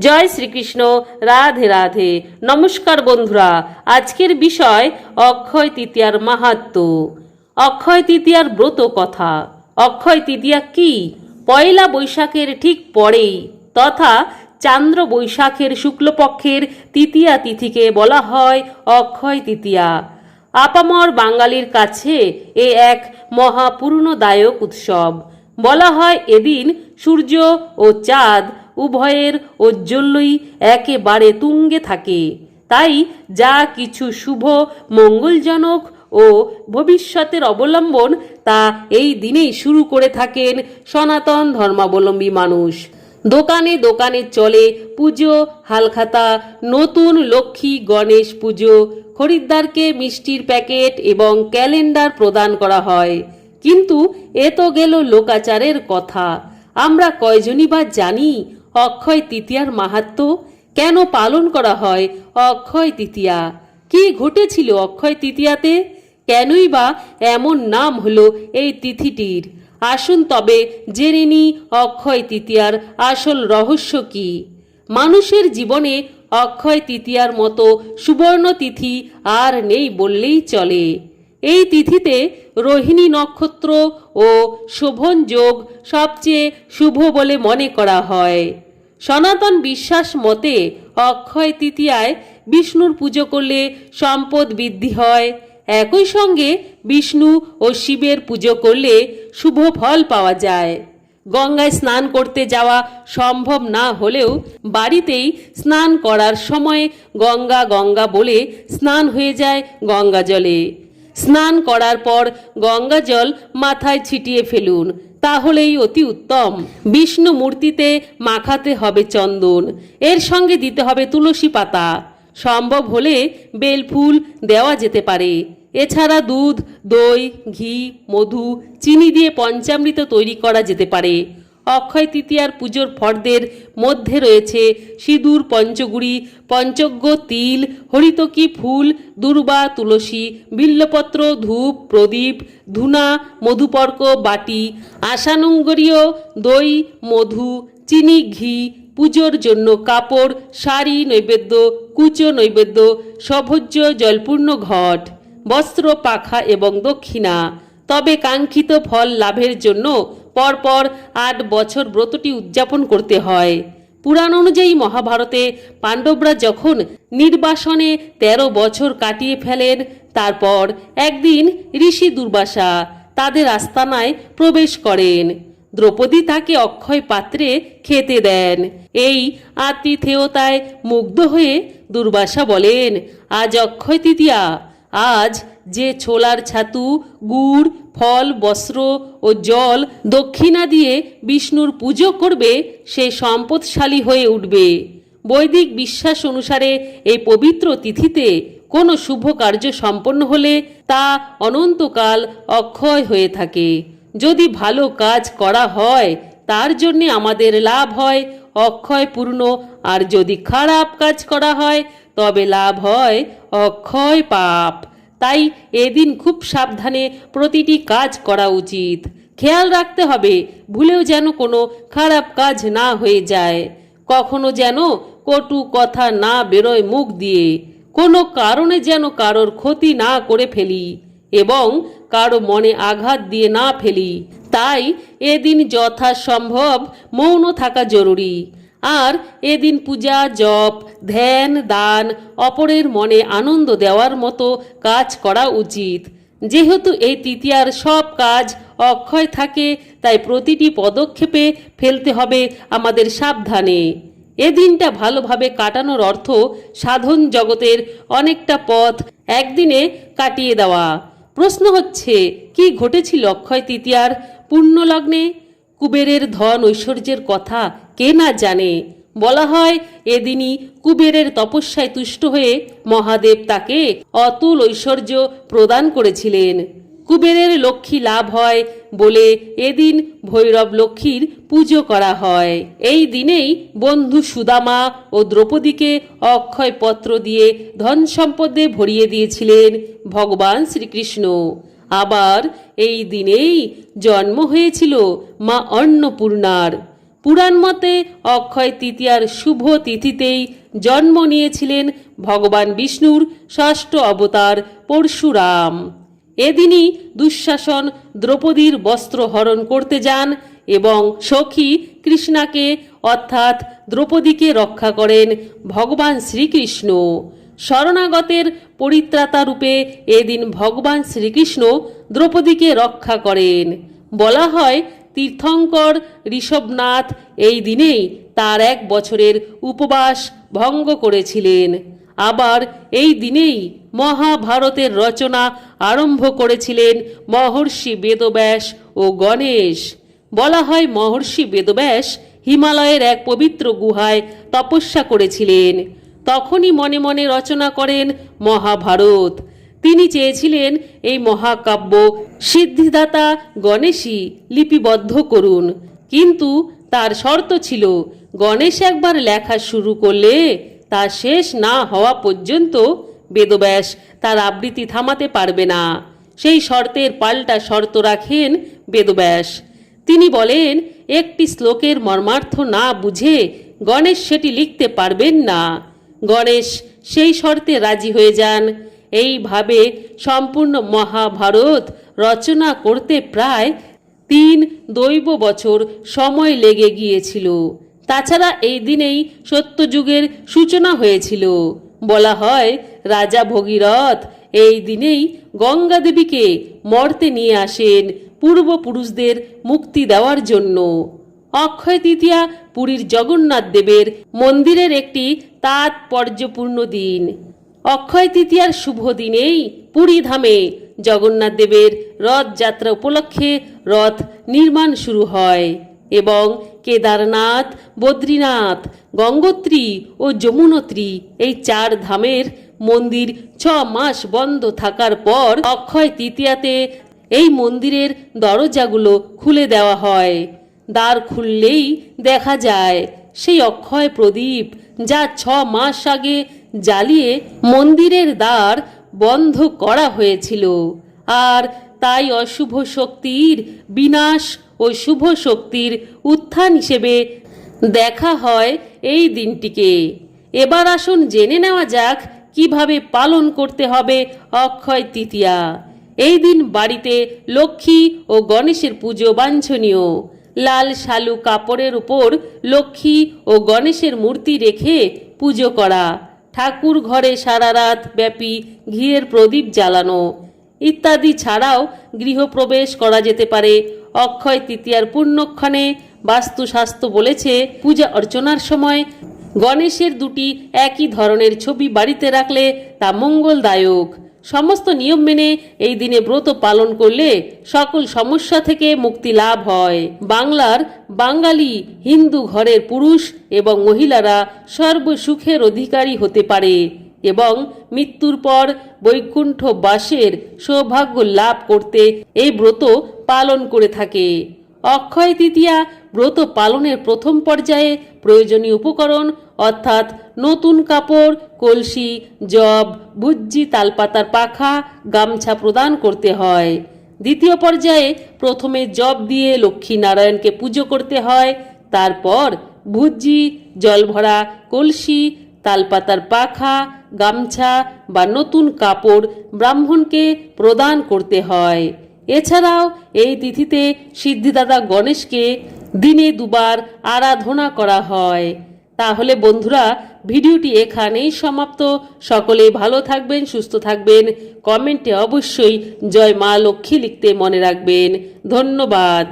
জয় শ্রীকৃষ্ণ, রাধে রাধে। নমস্কার বন্ধুরা, আজকের বিষয় অক্ষয় তৃতীয়ার মাহাত্ম। অক্ষয় তৃতীয়ার ব্রত কথা। অক্ষয় তৃতীয়া কি? পয়লা বৈশাখের ঠিক পরেই তথা চান্দ্র বৈশাখের শুক্লপক্ষের তৃতীয়া তিথিকে বলা হয় অক্ষয় তৃতীয়া। আপামর বাঙালির কাছে এ এক মহাপূর্ণদায়ক উৎসব। বলা হয় এদিন সূর্য ও চাঁদ উভয়ের ঔজ্জ্বল্যই একেবারে তুঙ্গে থাকে। তাই যা কিছু শুভ, মঙ্গলজনক ও ভবিষ্যতের অবলম্বন, তা এই দিনেই শুরু করে থাকেন সনাতন ধর্মাবলম্বী মানুষ। দোকানে দোকানে চলে পুজো, হালখাতা, নতুন লক্ষ্মী গণেশ পুজো, খরিদ্দারকে মিষ্টির প্যাকেট এবং ক্যালেন্ডার প্রদান করা হয়। কিন্তু এ তো গেল লোকাচারের কথা। আমরা কয়জনই বা জানি অক্ষয় তৃতীয়ার মাহাত্ম কেন পালন করা হয় অক্ষয় তৃতীয়া? কি ঘটেছিল অক্ষয় তৃতীয়াতে? কেনই বা এমন নাম হলো এই তিথিটির? আসুন তবে জেনে নি অক্ষয় তৃতীয়ার আসল রহস্য কি? মানুষের জীবনে অক্ষয় তৃতীয়ার মতো সুবর্ণ তিথি আর নেই বললেই চলে। এই তিথিতে রোহিণী নক্ষত্র ও শোভন যোগ সবচেয়ে শুভ বলে মনে করা হয়। সনাতন বিশ্বাস মতে অক্ষয় তৃতীয়ায় বিষ্ণুর পুজো করলে সম্পদ বৃদ্ধি হয়। একই সঙ্গে বিষ্ণু ও শিবের পুজো করলে শুভ ফল পাওয়া যায়। গঙ্গায় স্নান করতে যাওয়া সম্ভব না হলেও বাড়িতেই স্নান করার সময় গঙ্গা গঙ্গা বলে স্নান হয়ে যায় গঙ্গা জলে। স্নান করার পর গঙ্গা জল মাথায় ছিটিয়ে ফেলুন। তাহলেই অতি উত্তম। বিষ্ণু মূর্তিতে মাখাতে হবে চন্দন, এর সঙ্গে দিতে হবে তুলসী পাতা। সম্ভব হলে বেলফুল দেওয়া যেতে পারে। এছাড়া দুধ, দই, ঘি, মধু, চিনি দিয়ে পঞ্চামৃত তৈরি করা যেতে পারে। অক্ষয় তৃতীয়ার পুজোর ফর্দের মধ্যে রয়েছে সিঁদুর, পঞ্চগুড়ি, পঞ্চজ্ঞ, তিল, হরিতকি ফুল, দুর্বা, তুলসী, বিল্লপত্র, ধূপ, প্রদীপ, ধুনা, মধুপর্ক, বাটি, আশানুঙ্গরীয়, দই, মধু, চিনি, ঘি, পুজোর জন্য কাপড়, শাড়ি, নৈবেদ্য, কুচো নৈবেদ্য, সভোজ্য, জলপূর্ণ ঘট, বস্ত্র, পাখা এবং দক্ষিণা। তবে কাঙ্ক্ষিত ফল লাভের জন্য পরপর আট বছর ব্রতটি উদযাপন করতে হয়। পুরাণ অনুযায়ী মহাভারতে পাণ্ডবরা যখন নির্বাসনে ১৩ বছর কাটিয়ে ফেলেন, তারপর একদিন ঋষি দুর্বাসা তাদের আস্তানায় প্রবেশ করেন। দ্রৌপদী তাকে অক্ষয় পাত্রে খেতে দেন। এই আতিথেয়তায় মুগ্ধ হয়ে দুর্বাসা বলেন, আজ অক্ষয় তৃতীয়া। আজ যে ছোলার ছাতু, গুড় ফল, বস্ত্র ও জল দক্ষিণা দিয়ে বিষ্ণুর পুজো করবে, সে সম্পদশালী হয়ে উঠবে। বৈদিক বিশ্বাস অনুসারে এই পবিত্র তিথিতে কোনো শুভ কার্য সম্পন্ন হলে তা অনন্তকাল অক্ষয় হয়ে থাকে। যদি ভালো কাজ করা হয়, তার জন্যে আমাদের লাভ হয় অক্ষয় পূর্ণ আর যদি খারাপ কাজ করা হয়, তবে লাভ হয় অক্ষয় পাপ। তাই এদিন খুব সাবধানে প্রতিটি কাজ করা উচিত। খেয়াল রাখতে হবে, ভুলেও যেন কোনো খারাপ কাজ না হয়ে যায়। কখনো যেন কটু কথা না বেরোয় মুখ দিয়ে, কোনো কারণে যেন কারোর ক্ষতি না করে ফেলি এবং কারও মনে আঘাত দিয়ে না ফেলি। তাই এদিন যথাসম্ভব মৌন থাকা জরুরি। আর এদিন পূজা, জপ, ধ্যান, দান, অপরের মনে আনন্দ দেওয়ার মতো কাজ করা উচিত। যেহেতু এই তৃতীয়ার সব কাজ অক্ষয় থাকে, তাই প্রতিটি পদক্ষেপে ফেলতে হবে আমাদের সাবধানে। এ দিনটা ভালোভাবে কাটানোর অর্থ সাধন জগতের অনেকটা পথ একদিনে কাটিয়ে দেওয়া। প্রশ্ন হচ্ছে, কি ঘটেছিল অক্ষয় তৃতীয়ার পুণ্যলগ্নে কুবেরের ধন ঐশ্বর্যের কথা কে না জানে। বলা হয়, এদিনই কুবেরের তপস্যায় তুষ্ট হয়ে মহাদেব তাকে অতুল ঐশ্বর্য প্রদান করেছিলেন। কুবেরের লক্ষ্মী লাভ হয় বলে এদিন ভৈরব লক্ষ্মীর পুজো করা হয়। এই দিনেই বন্ধু সুদামা ও দ্রৌপদীকে অক্ষয় পত্র দিয়ে ধন সম্পদে ভরিয়ে দিয়েছিলেন ভগবান শ্রীকৃষ্ণ। আবার এই দিনেই জন্ম হয়েছিল মা অন্নপূর্ণার। পুরাণ মতে অক্ষয় তৃতীয়ার শুভ তিথিতেই জন্ম নিয়েছিলেন ভগবান বিষ্ণুর ষষ্ঠ অবতার পরশুরাম। এদিনই দুঃশাসন দ্রৌপদীর বস্ত্র হরণ করতে যান এবং সখী কৃষ্ণাকে অর্থাৎ দ্রৌপদীকে রক্ষা করেন ভগবান শ্রীকৃষ্ণ। শরণাগতের পরিত্রাতা রূপে এদিন ভগবান শ্রীকৃষ্ণ দ্রৌপদীকে রক্ষা করেন। বলা হয় তীর্থঙ্কর ঋষভনাথ এই দিনেই তার এক বছরের উপবাস ভঙ্গ করেছিলেন। আবার এই দিনেই মহাভারতের রচনা আরম্ভ করেছিলেন মহর্ষি বেদব্যাস ও গণেশ। বলা হয় মহর্ষি বেদব্যাস হিমালয়ের এক পবিত্র গুহায় তপস্যা করেছিলেন। তখনই মনে মনে রচনা করেন মহাভারত। তিনি চেয়েছিলেন এই মহাকাব্য সিদ্ধিদাতা গণেশই লিপিবদ্ধ করুন। কিন্তু তার শর্ত ছিল, গণেশ একবার লেখা শুরু করলে তা শেষ না হওয়া পর্যন্ত বেদব্যাস তার আবৃত্তি থামাতে পারবে না। সেই শর্তের পাল্টা শর্ত রাখেন বেদব্যাস। তিনি বলেন, একটি শ্লোকের মর্মার্থ না বুঝে গণেশ সেটি লিখতে পারবেন না। গণেশ সেই শর্তে রাজি হয়ে যান। এইভাবে সম্পূর্ণ মহাভারত রচনা করতে প্রায় তিন দৈব বছর সময় লেগে গিয়েছিল। তাছাড়া এই দিনেই সত্যযুগের সূচনা হয়েছিল। বলা হয়, রাজা ভগীরথ এই দিনেই গঙ্গা দেবীকে মর্তে নিয়ে আসেন পূর্বপুরুষদের মুক্তি দেওয়ার জন্য। অক্ষয় তৃতীয়া পুরীর জগন্নাথ দেবের মন্দিরের একটি তাৎপর্যপূর্ণ দিন। অক্ষয় তৃতীয়ার শুভ দিনেই পুরী ধামে জগন্নাথ দেবের রথযাত্রা উপলক্ষে রথ নির্মাণ শুরু হয় এবং কেদারনাথ, বদ্রীনাথ, গঙ্গোত্রী ও যমুনোত্রী এই চার ধামের মন্দির ছ মাস বন্ধ থাকার পর অক্ষয় তৃতীয়াতে এই মন্দিরের দরজাগুলো খুলে দেওয়া হয়। দ্বার খুললেই দেখা যায়, সেই অক্ষয় প্রদীপ যা ছ মাস আগে জ্বালিয়ে মন্দিরের দ্বার বন্ধ করা হয়েছিল। আর তাই অশুভ শক্তির বিনাশ ও শুভ শক্তির উত্থান হিসেবে দেখা হয় এই দিনটিকে। এবার আসুন জেনে নেওয়া যাক কীভাবে পালন করতে হবে অক্ষয় তৃতীয়া। এই দিন বাড়িতে লক্ষ্মী ও গণেশের পুজো বাঞ্ছনীয়। লাল শালু কাপড়ের উপর লক্ষ্মী ও গণেশের মূর্তি রেখে পুজো করা। ঠাকুর ঘরে সারা রাত ব্যাপী ঘিয়ের প্রদীপ জ্বালানো। ইত্যাদি ছাড়াও গৃহপ্রবেশ করা যেতে পারে। অক্ষয় তৃতীয়ার পূর্ণক্ষণে বাস্তুশাস্ত্র বলেছে, পূজা অর্চনার সময় গণেশের দুটি একই ধরনের ছবি বাড়িতে রাখলে তা মঙ্গলদায়ক। সমস্ত নিয়ম মেনে এই দিনে ব্রত পালন করলে সকল সমস্যা থেকে মুক্তি লাভ হয়। বাংলার বাঙালি হিন্দু ঘরের পুরুষ এবং মহিলারা সর্বসুখের অধিকারী হতে পারে এবং মৃত্যুর পর বৈকুণ্ঠ বাসের সৌভাগ্য লাভ করতে এই ব্রত পালন করে থাকে। অক্ষয় তৃতীয়া ব্রত পালনের প্রথম পর্যায়ে প্রয়োজনীয় উপকরণ, অর্থাৎ নতুন কাপড়, কলসি, জব, ভুজ্জি, তালপাতার পাখা, গামছা প্রদান করতে হয়। দ্বিতীয় পর্যায়ে প্রথমে জব দিয়ে লক্ষ্মী নারায়ণকে পুজো করতে হয়। তারপর ভুজ্জি জল ভরা কলসি, তালপাতার পাখা, গামছা বা নতুন কাপড় ব্রাহ্মণকে প্রদান করতে হয়। এছাড়াও এই তিথিতে সিদ্ধিদাতা গণেশকে দিনে দুবার আরাধনা করা হয়। তাহলে বন্ধুরা, ভিডিওটি এখানেই সমাপ্ত। সকলে ভালো থাকবেন, সুস্থ থাকবেন। কমেন্টে অবশ্যই জয় মা লক্ষ্মী লিখতে মনে রাখবেন। ধন্যবাদ।